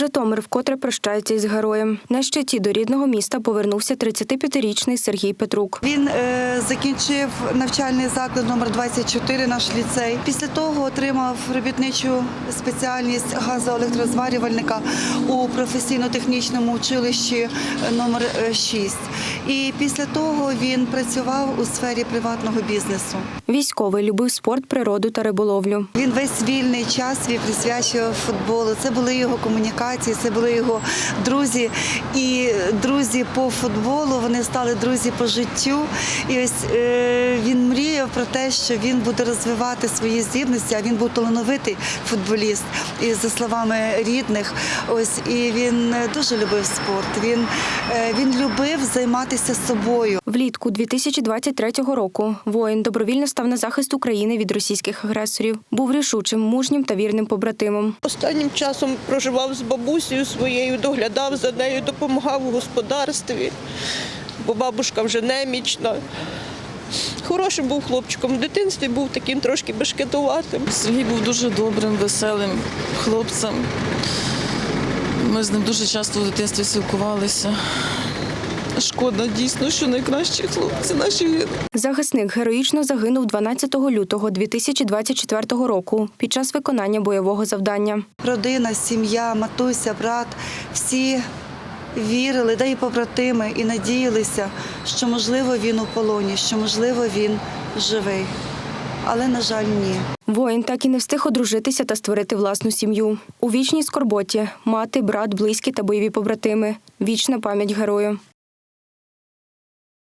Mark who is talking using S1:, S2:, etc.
S1: Житомир вкотре прощається із героєм. На щиті до рідного міста повернувся 35-річний Сергій Петрук.
S2: Він е, закінчив навчальний заклад номер 24 наш ліцей. Після того отримав робітничу спеціальність газоелектрозварювальника у професійно-технічному училищі номер 6. І після того він працював у сфері приватного бізнесу.
S1: Військовий любив спорт, природу та риболовлю.
S2: Він весь вільний час свій присвячував футболу. Це були його комунікації, це були його друзі. І друзі по футболу вони стали друзі по життю. І ось е, він мріяв про те, що він буде розвивати свої здібності. А він був талановитий футболіст. І за словами рідних, ось і він е, дуже любив спорт. Він, е, він любив займатися собою.
S1: Влітку 2023 року воїн добровільно став на захист України від російських агресорів. Був рішучим, мужнім та вірним побратимом.
S3: Останнім часом проживав з бабусею своєю, доглядав за нею, допомагав у господарстві, бо бабушка вже немічна. Хорошим був хлопчиком. В дитинстві був таким трошки бешкетуватим.
S4: Сергій був дуже добрим, веселим хлопцем. Ми з ним дуже часто в дитинстві спілкувалися. Шкода дійсно, що найкращі хлопці наші гинули.
S1: Захисник героїчно загинув 12 лютого 2024 року під час виконання бойового завдання.
S2: Родина, сім'я, матуся, брат всі вірили, да і побратими, і надіялися, що можливо він у полоні, що можливо він живий. Але, на жаль, ні.
S1: Воїн так і не встиг одружитися та створити власну сім'ю. У вічній скорботі мати, брат, близькі та бойові побратими. Вічна пам'ять герою.